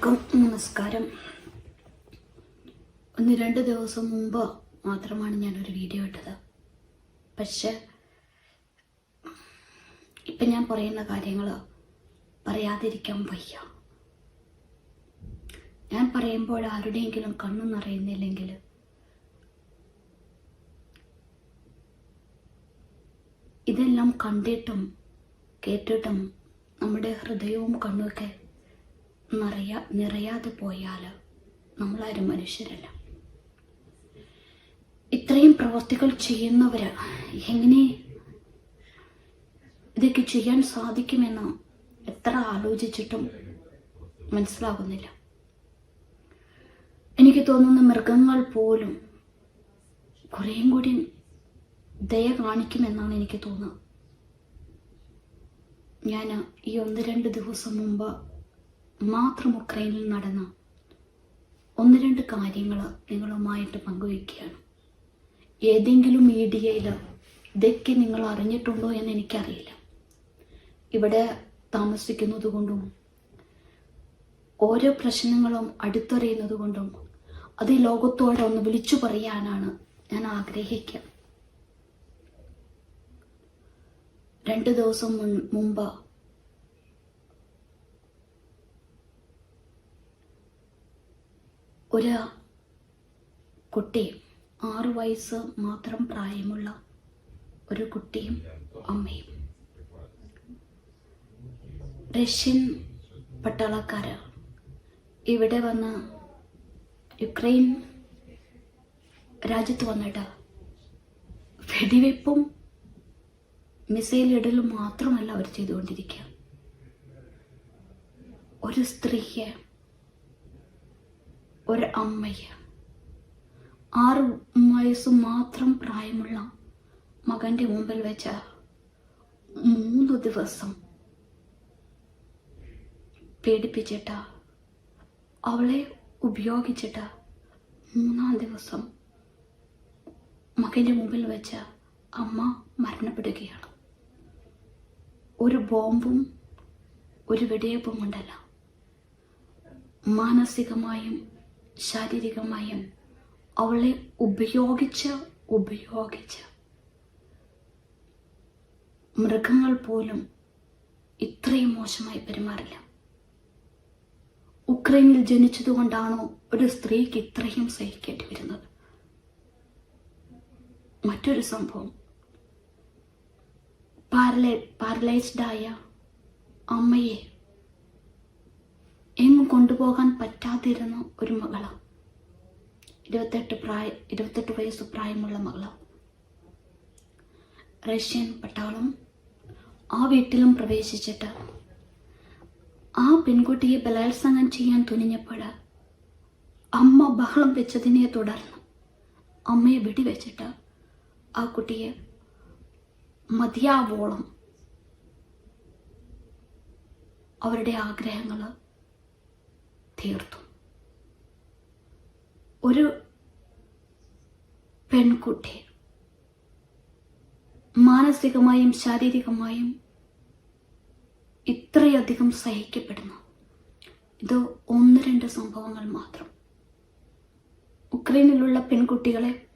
എല്ലാവർക്കും നമസ്കാരം. ഒന്ന് രണ്ട് ദിവസം മുമ്പ് മാത്രമാണ് ഞാനൊരു വീഡിയോ ഇട്ടത്. പക്ഷെ ഇപ്പം ഞാൻ പറയുന്ന കാര്യങ്ങൾ പറയാതിരിക്കാൻ വയ്യ. ഞാൻ പറയുമ്പോൾ ആരുടെയെങ്കിലും കണ്ണു നിറയുന്നില്ലെങ്കിൽ ഇതെല്ലാം കണ്ടിട്ടും കേട്ടിട്ടും നമ്മുടെ ഹൃദയവും കണ്ണുമൊക്കെ നിറയാ നിറയാതെ പോയാൽ നമ്മളാരും മനുഷ്യരല്ല. ഇത്രയും പ്രവൃത്തികൾ ചെയ്യുന്നവർ എങ്ങനെ ഇതൊക്കെ ചെയ്യാൻ സാധിക്കുമെന്ന് എത്ര ആലോചിച്ചിട്ടും മനസ്സിലാകുന്നില്ല. എനിക്ക് തോന്നുന്ന മൃഗങ്ങൾ പോലും കുറേയും കൂടി ദയ കാണിക്കുമെന്നാണ് എനിക്ക് തോന്നുന്നത് ഞാൻ ഈ ഒന്ന് രണ്ട് ദിവസം മുമ്പ് മാത്രം ഉക്രൈനിൽ നടന്ന ഒന്ന് രണ്ട് കാര്യങ്ങൾ നിങ്ങളുമായിട്ട് പങ്കുവയ്ക്കുകയാണ്. ഏതെങ്കിലും മീഡിയയിൽ ഇതൊക്കെ നിങ്ങൾ അറിഞ്ഞിട്ടുണ്ടോ എന്ന് എനിക്കറിയില്ല. ഇവിടെ താമസിക്കുന്നത് കൊണ്ടും ഓരോ പ്രശ്നങ്ങളും അടുത്തറിയുന്നത് കൊണ്ടും അത് ഈ ലോകത്തോടെ ഒന്ന് വിളിച്ചു പറയാനാണ് ഞാൻ ആഗ്രഹിക്കുക രണ്ട് ദിവസം മുൻ- മുമ്പ് ഒരു കുട്ടി ആറ് വയസ്സ് മാത്രം പ്രായമുള്ള ഒരു കുട്ടിയും അമ്മയും. റഷ്യൻ പട്ടാളക്കാർ ഇവിടെ വന്ന് യുക്രൈൻ രാജ്യത്ത് വന്നിട്ട് വെടിവെപ്പും മിസൈൽ ഇടലും മാത്രമല്ല അവർ ചെയ്തുകൊണ്ടിരിക്കുക. ഒരു സ്ത്രീയെ ഒരു അമ്മയെ ആറ് വയസ്സ് മാത്രം പ്രായമുള്ള മകന്റെ മുമ്പിൽ വെച്ച മൂന്ന് ദിവസം പേടിപ്പിച്ചിട്ട് അവളെ ഉപയോഗിച്ചിട്ട് മൂന്നാം ദിവസം മകന്റെ മുമ്പിൽ വെച്ച അമ്മ മരണപ്പെടുകയാണ്. ഒരു ബോംബും ഒരു വെടിയേപ്പും കൊണ്ടല്ല. മാനസികമായും ശാരീരികമായും അവളെ ഉപയോഗിച്ച് ഉപയോഗിച്ച്. മൃഗങ്ങൾ പോലും ഇത്രയും മോശമായി പെരുമാറില്ല. ഉക്രൈനിൽ ജനിച്ചതുകൊണ്ടാണോ ഒരു സ്ത്രീക്ക് ഇത്രയും സഹിക്കേണ്ടി വരുന്നത്? മറ്റൊരു സംഭവം. പാരലൈ പാരലൈസ്ഡ് ആയ അമ്മയെ എങ്ങും കൊണ്ടുപോകാൻ പറ്റാതിരുന്ന ഒരു മകള. ഇരുപത്തെട്ട് പ്രായ ഇരുപത്തെട്ട് വയസ്സ് പ്രായമുള്ള മകള. റഷ്യൻ പട്ടാളം ആ വീട്ടിലും പ്രവേശിച്ചിട്ട് ആ പെൺകുട്ടിയെ ബലാത്സംഗം ചെയ്യാൻ തുനിഞ്ഞപ്പോൾ അമ്മ ബഹളം വെച്ചതിനെ തുടർന്ന് അമ്മയെ വെടിവെച്ചിട്ട് ആ കുട്ടിയെ മതിയാവോളം അവരുടെ ആഗ്രഹങ്ങൾ തീർത്തു. ഒരു പെൺകുട്ടി മാനസികമായും ശാരീരികമായും ഇത്രയധികം സഹിക്കപ്പെടുന്നു. ഇത് ഒന്ന് രണ്ട് സംഭവങ്ങൾ മാത്രം. ഉക്രൈനിലുള്ള പെൺകുട്ടികളെ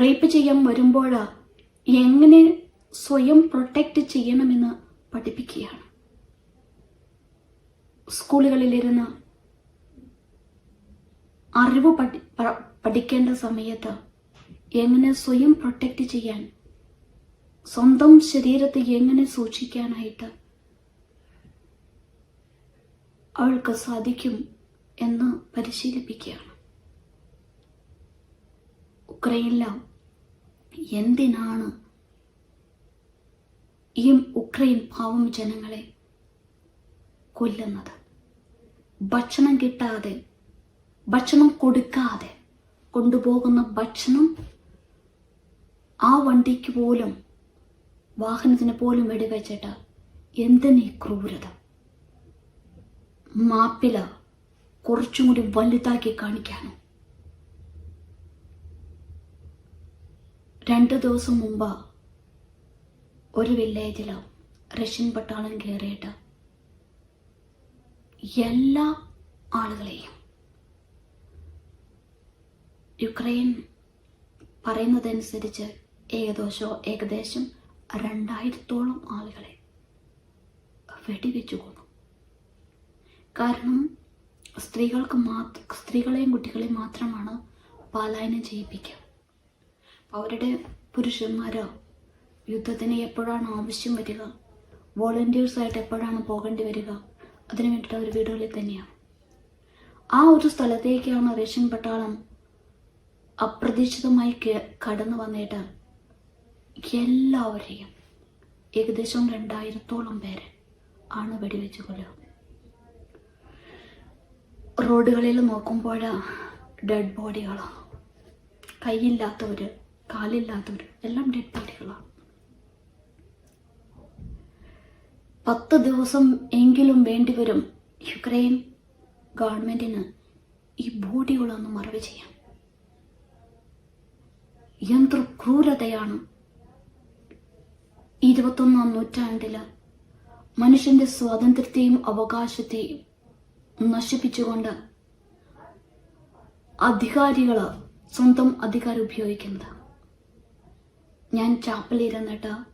റേപ്പ് ചെയ്യാൻ വരുമ്പോഴ എങ്ങനെ സ്വയം പ്രൊട്ടക്റ്റ് ചെയ്യണമെന്ന് പഠിപ്പിക്കുകയാണ്. സ്കൂളുകളിലിരുന്ന് അറിവ് പഠി പഠിക്കേണ്ട സമയത്ത് എങ്ങനെ സ്വയം പ്രൊട്ടക്റ്റ് ചെയ്യാൻ സ്വന്തം ശരീരത്തെ എങ്ങനെ സൂക്ഷിക്കാനായിട്ട് അവൾക്ക് സാധിക്കും എന്ന് പരിശീലിപ്പിക്കുകയാണ്. ഉക്രൈനില എന്തിനാണ് ഈ ഉക്രൈൻ പാവം ജനങ്ങളെ കൊല്ലുന്നത്? ഭക്ഷണം കിട്ടാതെ ഭക്ഷണം കൊടുക്കാതെ കൊണ്ടുപോകുന്ന ഭക്ഷണം ആ വണ്ടിക്ക് പോലും വാഹനത്തിന് പോലും വെടിവെച്ചിട്ട് എന്തിനീ ക്രൂരത? മാപ്പില കുറച്ചും കൂടി വലുതാക്കി കാണിക്കാനോ? രണ്ട് ദിവസം മുമ്പ് ഒരു വില്ലേജിൽ റഷ്യൻ പട്ടാളം കയറിയിട്ട് എല്ലാ ആളുകളെയും. യുക്രൈൻ പറയുന്നതനുസരിച്ച് ഏകദേശം ഏകദേശം രണ്ടായിരത്തോളം ആളുകളെ വെടിവെച്ചു കൊന്നു. കാരണം സ്ത്രീകൾക്ക് മാത്രം സ്ത്രീകളെയും കുട്ടികളെയും മാത്രമാണ് പാലായനം ചെയ്യിപ്പിക്കുക. അവരുടെ പുരുഷന്മാരോ യുദ്ധത്തിന് എപ്പോഴാണ് ആവശ്യം വരിക? വോളണ്ടിയേഴ്സായിട്ട് എപ്പോഴാണ് പോകേണ്ടി വരിക? അതിനു വേണ്ടിയിട്ട് അവർ വീടുകളിൽ തന്നെയാണ് ആ ഒരു സ്ഥലത്തേക്കാണ് റഷ്യൻ പട്ടാളം അപ്രതീക്ഷിതമായി കടന്നു വന്നിട്ട് എല്ലാവരെയും ഏകദേശം രണ്ടായിരത്തോളം പേരെ ആണ് വെടിവെച്ച് കൊല്ലുക. റോഡുകളിൽ നോക്കുമ്പോൾ ഡെഡ് ബോഡികളാണ് കൈയില്ലാത്തവർ കാലില്ലാത്തവർ എല്ലാം ഡെഡ് ബോഡികളാണ് പത്ത് ദിവസം എങ്കിലും വേണ്ടിവരും യുക്രൈൻ ഗവൺമെന്റിന് ഈ ബോഡികളൊന്ന് മറവ് ചെയ്യാം യന്ത്ര ക്രൂരതയാണ്. ഇരുപത്തൊന്നാം നൂറ്റാണ്ടിൽ മനുഷ്യന്റെ സ്വാതന്ത്ര്യത്തെയും അവകാശത്തെയും നശിപ്പിച്ചുകൊണ്ട് അധികാരികൾ സ്വന്തം അധികാരം ഉപയോഗിക്കുന്നത്. ഞാൻ ചാപ്പലിരുന്നിട്ട്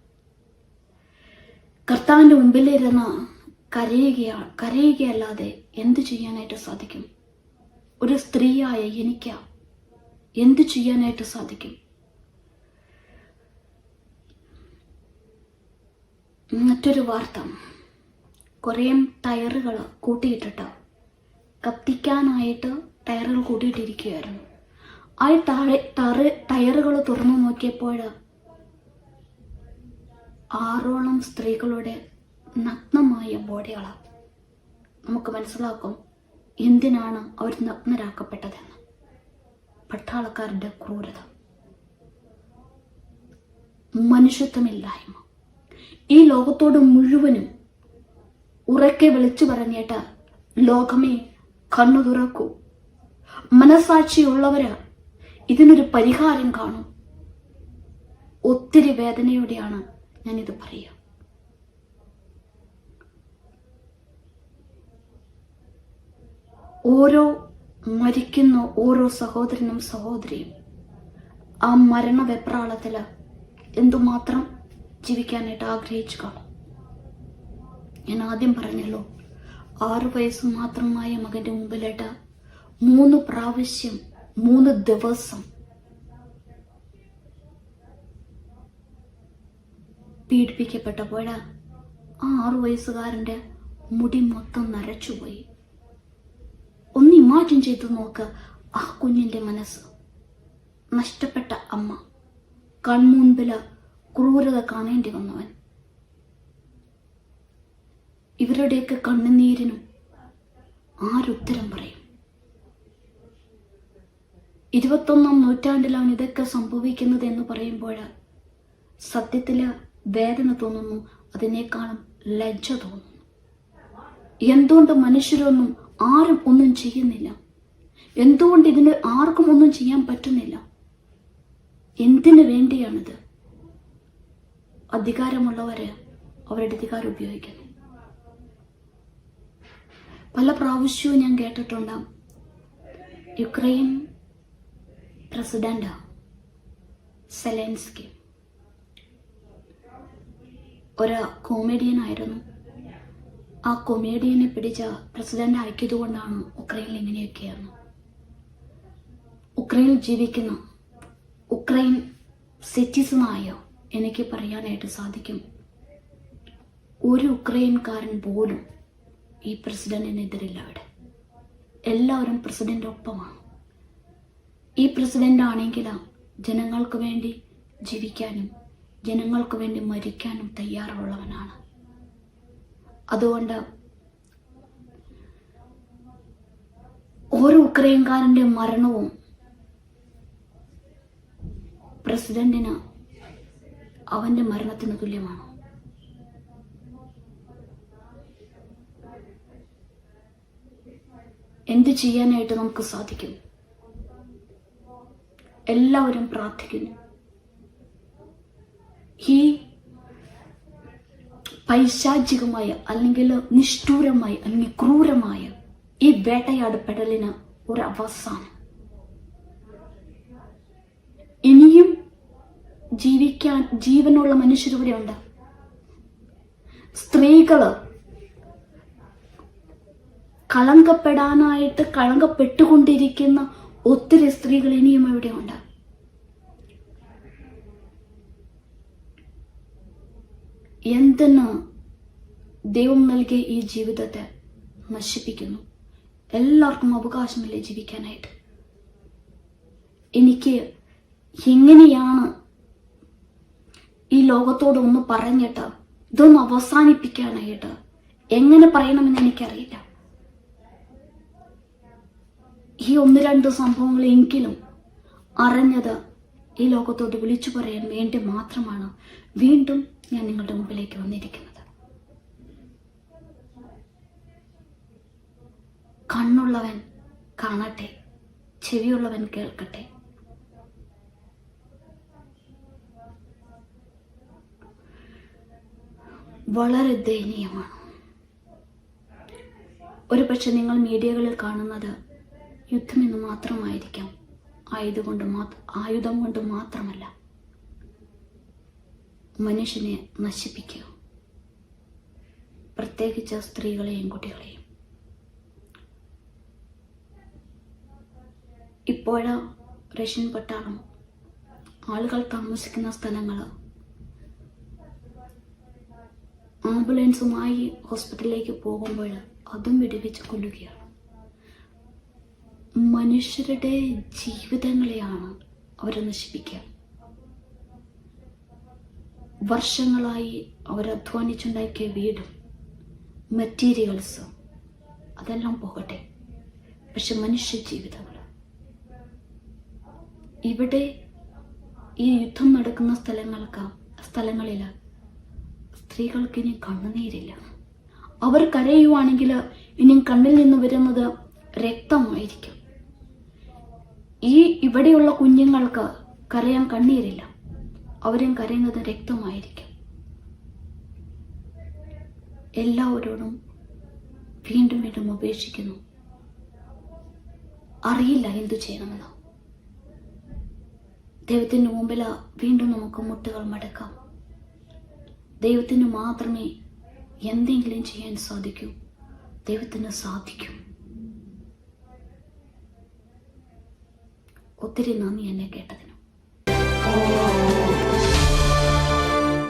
കർത്താവിന്റെ മുമ്പിലിരുന്ന് കരയുകയാ കരയുകയല്ലാതെ എന്ത് ചെയ്യാനായിട്ട് സാധിക്കും? ഒരു സ്ത്രീയായ എനിക്ക് എന്ത് ചെയ്യാനായിട്ട് സാധിക്കും? മറ്റൊരു വാർത്ത. കുറേ ടയറുകൾ കൂട്ടിയിട്ടിട്ട് കത്തിക്കാനായിട്ട് ടയറുകൾ കൂട്ടിയിട്ടിരിക്കുകയായിരുന്നു. ആ താഴെ ടയറ് ടയറുകൾ തുറന്നു നോക്കിയപ്പോൾ ആറോളം സ്ത്രീകളുടെ നഗ്നമായ ബോഡികളാണ് നമുക്ക് മനസ്സിലാക്കും എന്തിനാണ് അവർ നഗ്നരാക്കപ്പെട്ടതെന്ന്. പട്ടാളക്കാരുടെ ക്രൂരത. മനുഷ്യത്വമില്ലായ്മ. ഈ ലോകത്തോട് മുഴുവനും ഉറക്കെ വിളിച്ചു പറഞ്ഞിട്ട് ലോകമേ കണ്ണു തുറക്കൂ. മനസാക്ഷിയുള്ളവര് ഇതിനൊരു പരിഹാരം കാണും. ഒത്തിരി വേദനയോടെയാണ് ഞാനിത് പറയാം. ഓരോ മരിക്കുന്ന ഓരോ സഹോദരനും സഹോദരിയും ആ മരണ വെപ്രാളത്തിൽ എന്തുമാത്രം ജീവിക്കാനായിട്ട് ആഗ്രഹിച്ചു കാണും ഞാൻ ആദ്യം പറഞ്ഞല്ലോ ആറു വയസ്സ് മാത്രമായ മകന്റെ മുമ്പിലിട്ട് മൂന്ന് പ്രാവശ്യം മൂന്ന് ദിവസം പീഡിപ്പിക്കപ്പെട്ടപ്പോൾ ആ ആറു വയസ്സുകാരന്റെ മുടി മൊത്തം നരച്ചുപോയി ഒന്ന് ഇമാജിൻ ചെയ്ത് നോക്ക് ആ കുഞ്ഞിന്റെ മനസ്സ്. നഷ്ടപ്പെട്ട അമ്മ. കൺമുൻപിൽ ക്രൂരത കാണേണ്ടി വന്നവൻ. ഇവരുടെയൊക്കെ കണ്ണുനീരിനും ആരുത്തരം പറയും? ഇരുപത്തൊന്നാം നൂറ്റാണ്ടിലാണ് ഇതൊക്കെ സംഭവിക്കുന്നത് എന്ന് പറയുമ്പോൾ സത്യത്തിൽ വേദന തോന്നുന്നു. അതിനേക്കാളും ലജ്ജ തോന്നുന്നു. എന്തുകൊണ്ട് മനുഷ്യരൊന്നും ആരും ഒന്നും ചെയ്യുന്നില്ല? എന്തുകൊണ്ട് ഇതിന് ആർക്കും ഒന്നും ചെയ്യാൻ പറ്റുന്നില്ല? എന്തിനു വേണ്ടിയാണിത്? അധികാരമുള്ളവരെ അവരുടെ അധികാരം ഉപയോഗിക്കുന്നു. പല പ്രാവശ്യവും ഞാൻ കേട്ടിട്ടുണ്ട്. Ukraine president Zelensky. ഒരു കോമേഡിയൻ ആയിരുന്നു. ആ കൊമേഡിയനെ പിടിച്ച പ്രസിഡന്റ് ആക്കിയത് കൊണ്ടാണ് ഉക്രൈനിൽ ഇങ്ങനെയൊക്കെയാണ് ഉക്രൈനിൽ ജീവിക്കുന്ന ഉക്രൈൻ സിറ്റിസണായ എനിക്ക് പറയാനായിട്ട് സാധിക്കും. ഒരു ഉക്രൈൻകാരൻ പോലും ഈ പ്രസിഡന്റിനെതിരില്ല അവിടെ. എല്ലാവരും പ്രസിഡന്റ് ഒപ്പമാണ് ഈ പ്രസിഡന്റ് ആണെങ്കിൽ ജനങ്ങൾക്ക് വേണ്ടി ജീവിക്കാനും ജനങ്ങൾക്ക് വേണ്ടി മരിക്കാനും തയ്യാറുള്ളവനാണ്. അതുകൊണ്ട് ഓരോ ഉക്രൈൻകാരന്റെ മരണവും പ്രസിഡന്റിന് അവന്റെ മരണത്തിന് തുല്യമാണ്. എന്ത് ചെയ്യാനായിട്ട് നമുക്ക് സാധിക്കും? എല്ലാവരും പ്രാർത്ഥിക്കുന്നു. ഈ പൈശാചികമായ അല്ലെങ്കിൽ നിഷ്ഠൂരമായ അല്ലെങ്കിൽ ക്രൂരമായ ഈ വേട്ടയാടപ്പെടലിന് ഒരു അവസാനം. ഇനിയും ജീവിക്കാൻ ജീവനുള്ള മനുഷ്യരിവിടെ ഉണ്ട് സ്ത്രീകൾ കളങ്കപ്പെടാനായിട്ട് കളങ്കപ്പെട്ടുകൊണ്ടിരിക്കുന്ന ഒത്തിരി സ്ത്രീകൾ ഇനിയും ഇവിടെയുണ്ട്. എന്തിന് ദൈവം നൽകിയ ഈ ജീവിതത്തെ നശിപ്പിക്കുന്നു. എല്ലാവർക്കും അവകാശമില്ലേ ജീവിക്കാനായിട്ട്? എനിക്ക് എങ്ങനെയാണ് ഈ ലോകത്തോട് ഒന്ന് പറഞ്ഞിട്ട് ഇതൊന്ന് അവസാനിപ്പിക്കാനായിട്ട് എങ്ങനെ പറയണമെന്ന് എനിക്കറിയില്ല. ഈ ഒന്ന് രണ്ട് സംഭവങ്ങളെങ്കിലും അറിഞ്ഞത് ഈ ലോകത്തോട് വിളിച്ചു പറയാൻ വേണ്ടി മാത്രമാണ് വീണ്ടും ഞാൻ നിങ്ങളുടെ മുമ്പിലേക്ക് വന്നിരിക്കുന്നത്. കണ്ണുള്ളവൻ കാണട്ടെ ചെവിയുള്ളവൻ കേൾക്കട്ടെ. വളരെ ദയനീയമാണ്. ഒരു പക്ഷെ നിങ്ങൾ മീഡിയകളിൽ കാണുന്നത് യുദ്ധമെന്ന് മാത്രമായിരിക്കാം. ആയുധം കൊണ്ട് മാത്ര ആയുധം കൊണ്ട് മാത്രമല്ല മനുഷ്യനെ നശിപ്പിക്കുക. പ്രത്യേകിച്ച് സ്ത്രീകളെയും കുട്ടികളെയും. ഇപ്പോഴ റഷ്യൻ പട്ടാളം ആളുകൾ താമസിക്കുന്ന സ്ഥലങ്ങൾ ആംബുലൻസുമായി ഹോസ്പിറ്റലിലേക്ക് പോകുമ്പോൾ അതും വെടിവെച്ച് കൊല്ലുകയാണ്. മനുഷ്യരുടെ ജീവിതങ്ങളെയാണ് അവർ നശിപ്പിക്കുക. വർഷങ്ങളായി അവർ അധ്വാനിച്ചുണ്ടാക്കിയ വീടും മെറ്റീരിയൽസും അതെല്ലാം പോകട്ടെ. പക്ഷെ മനുഷ്യ ജീവിതങ്ങൾ. ഇവിടെ ഈ യുദ്ധം നടക്കുന്ന സ്ഥലങ്ങൾക്ക് സ്ഥലങ്ങളിൽ സ്ത്രീകൾക്ക് ഇനി കണ്ണുനീരില്ല. അവർ കരയുവാണെങ്കിൽ ഇനിയും കണ്ണിൽ നിന്ന് വരുന്നത് രക്തമായിരിക്കും. ഈ ഇവിടെയുള്ള കുഞ്ഞുങ്ങൾക്ക് കരയാൻ കണ്ണീരില്ല. അവരും കരയുന്നത് രക്തമായിരിക്കും. എല്ലാവരോടും വീണ്ടും വീണ്ടും ഉപേക്ഷിക്കുന്നു. അറിയില്ല എന്തു ചെയ്യണമെന്ന്. ദൈവത്തിന്റെ മുമ്പിൽ വീണ്ടും നമുക്ക് മുട്ടുകൾ മടക്കാം. ദൈവത്തിന് മാത്രമേ എന്തെങ്കിലും ചെയ്യാൻ സാധിക്കൂ. ദൈവത്തിന് സാധിക്കും. ഒത്തിരി നന്ദി എന്നെ കേട്ടതിന്.